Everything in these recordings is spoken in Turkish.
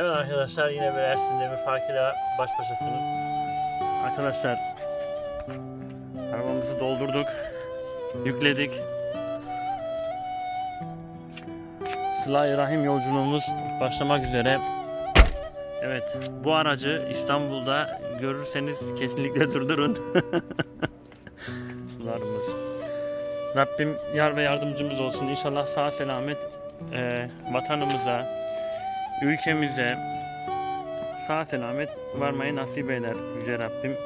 Evet arkadaşlar yine bir Ersin Demir Fark ile baş başasınız. Arkadaşlar arabamızı doldurduk. Yükledik. Sıla-i Rahim yolculuğumuz başlamak üzere. Evet bu aracı İstanbul'da görürseniz kesinlikle durdurun. Sularımız. Rabbim yar ve yardımcımız olsun. İnşallah sağ selamet e, vatanımıza, ülkemize sağ selamet varmayı nasip eder Yüce Rabbim.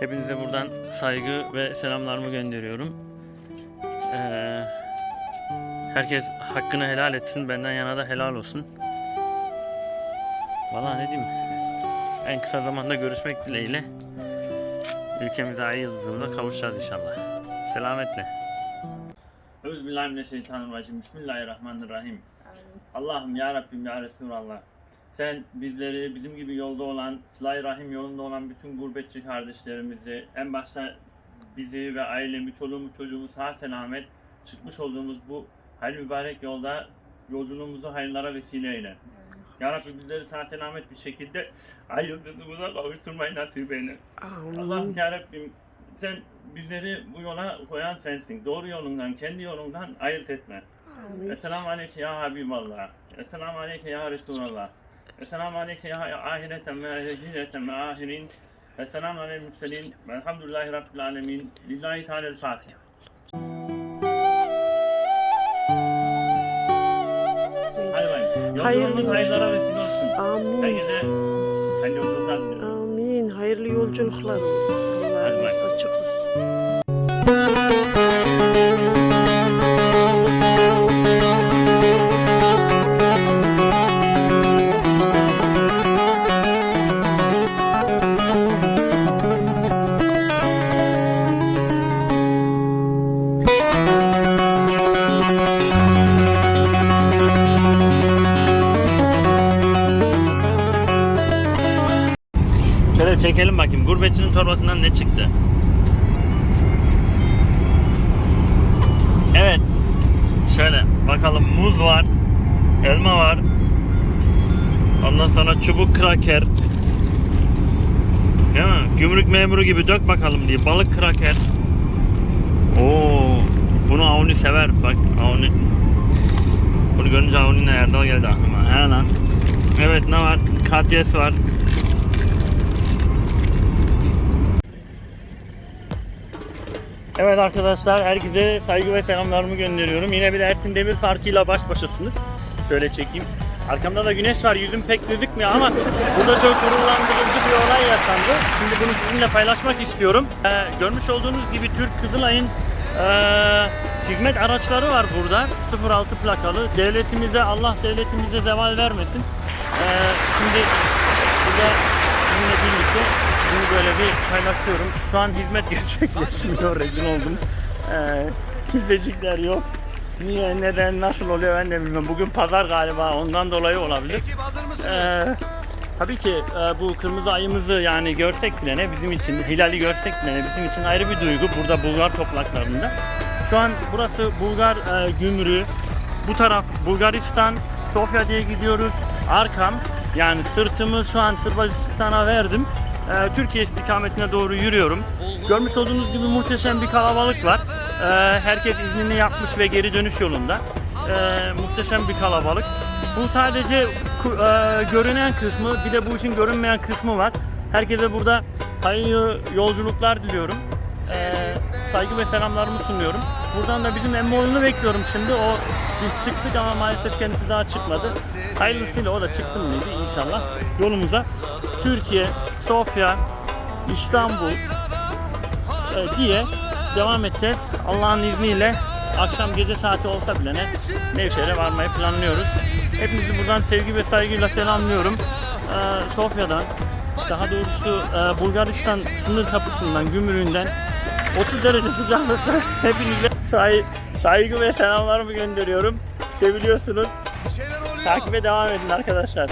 Hepinize buradan saygı ve selamlarımı gönderiyorum. Ee, herkes hakkını helal etsin, benden yana da helal olsun. Valla ne diyeyim, en kısa zamanda görüşmek dileğiyle ülkemize ay yıldızına kavuşacağız inşallah. Selametle. Euzubillahimineşşeytanirracim. Bismillahirrahmanirrahim. Allah'ım ya Rabbim ya Resulallah. Sen bizleri bizim gibi yolda olan, sıla rahim yolunda olan bütün gurbetçi kardeşlerimizi, en başta bizi ve ailemi, çoluğumu, çocuğumu sağ selamet çıkmış olduğumuz bu hayırlı mübarek yolda yolculuğumuzu hayırlara vesile eyle. Ya Rabbi bizleri sağ selamet bir şekilde ay yıldızımıza kavuşturmayı nasip eyle. Allah'ım ya Rabbim sen bizleri bu yola koyan sensin. Doğru yolundan, kendi yolundan ayırt etme. Esselamu aleyke ya Habiballah. Esselamu aleyke ya Resulallah. Esselamu aleyke ya ahireten ve ehireten ve ahirin. Esselamu aleyhi mürselin. Velhamdülillahi Rabbil alemin. Lillahi Teala'l Fatiha. Hayırlı. hayırlara vesile olsun. Amin. Herkese hayırlı yolculuklar diliyorum. Amin. Hayırlı yolculuklar olsun. Çekelim bakayım. Gurbetçinin torbasından ne çıktı? Evet. Şöyle bakalım muz var. Elma var. Ondan sonra çubuk kraker. Değil mi? Gümrük memuru gibi dök bakalım diye. Balık kraker. Oo, bunu Avni sever. Bak Avni. Bunu görünce Avni'nin Erdal geldi aklıma. He lan. Evet ne var? Katyes var. Evet arkadaşlar herkese saygı ve selamlarımı gönderiyorum. Yine bir Ersin Demir farkıyla baş başasınız. Şöyle çekeyim. Arkamda da güneş var. Yüzüm pek gözükmüyor ama burada çok gururlandırıcı bir olay yaşandı. Şimdi bunu sizinle paylaşmak istiyorum. Ee, görmüş olduğunuz gibi Türk Kızılay'ın ee, hizmet araçları var burada. 06 plakalı. Devletimize Allah devletimize zeval vermesin. Ee, şimdi burada sizinle birlikte bunu böyle bir paylaşıyorum. Şu an hizmet gerçekleşmiyor. Rezil oldum. Ee, kimsecikler yok. Niye, neden, nasıl oluyor ben de bilmiyorum. Bugün pazar galiba ondan dolayı olabilir. Ee, tabii ki e, bu kırmızı ayımızı yani görsek bile ne bizim için, hilali görsek bile ne bizim için ayrı bir duygu burada Bulgar topraklarında. Şu an burası Bulgar e, gümrüğü. Bu taraf Bulgaristan, Sofya diye gidiyoruz. Arkam yani sırtımı şu an Sırbistan'a verdim. E, Türkiye istikametine doğru yürüyorum. Görmüş olduğunuz gibi muhteşem bir kalabalık var. E, herkes iznini yapmış ve geri dönüş yolunda. E, muhteşem bir kalabalık. Bu sadece e, görünen kısmı, bir de bu işin görünmeyen kısmı var. Herkese burada hayırlı yolculuklar diliyorum. E, saygı ve selamlarımı sunuyorum. Buradan da bizim emmoğlunu bekliyorum şimdi. O biz çıktık ama maalesef kendisi daha çıkmadı. Hayırlısıyla o da çıktı mıydı inşallah. Yolumuza Türkiye, Sofya, İstanbul e, diye devam edeceğiz. Allah'ın izniyle akşam gece saati olsa bile ne Nevşehir'e varmayı planlıyoruz. Hepinizi buradan sevgi ve saygıyla selamlıyorum. Ee, Sofya'dan, daha doğrusu e, Bulgaristan sınır kapısından, gümrüğünden 30 derece sıcaklıkta hepinize say- saygı ve selamlarımı gönderiyorum. Seviliyorsunuz. Takibe devam edin arkadaşlar.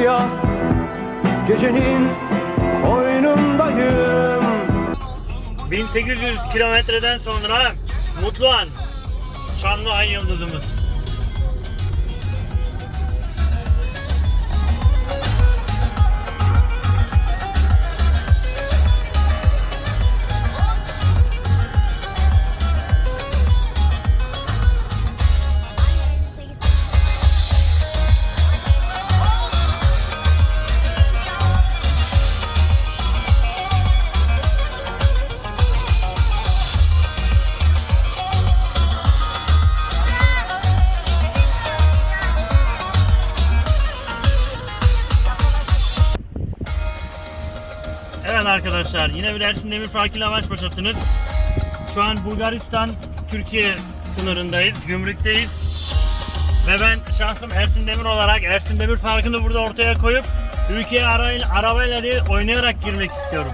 siyah Gecenin oyunundayım. 1800 kilometreden sonra Mutlu An Şanlı Ay Yıldızımız. Evet arkadaşlar yine bir Ersin Demir Park ile Başpaşa'sınız. Şu an Bulgaristan Türkiye sınırındayız, gümrükteyiz. Ve ben şahsım Ersin Demir olarak Ersin Demir Parkı'nı burada ortaya koyup arayla, arabayla değil oynayarak girmek istiyorum.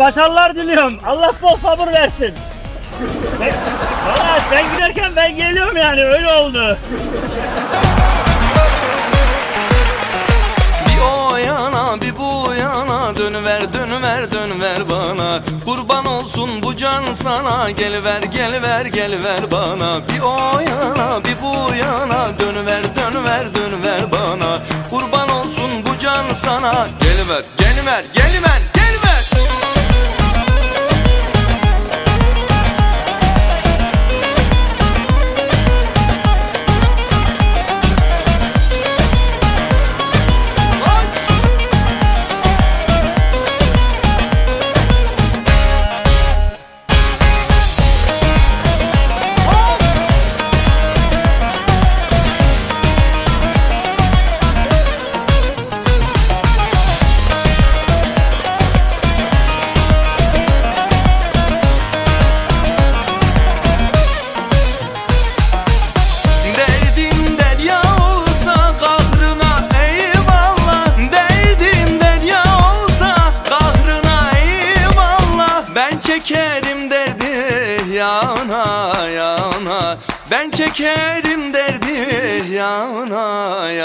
Başarılar diliyorum. Allah bol sabır versin. Ben, Valla sen giderken ben geliyorum yani öyle oldu. Bir o yana bir bu yana Dönüver dönüver dönüver bana Kurban olsun bu can sana Geliver geliver geliver bana Bir o yana bir bu yana Dönüver dönüver dönüver bana Kurban olsun bu can sana Geliver geliver geliver geliver çekerim derdi yana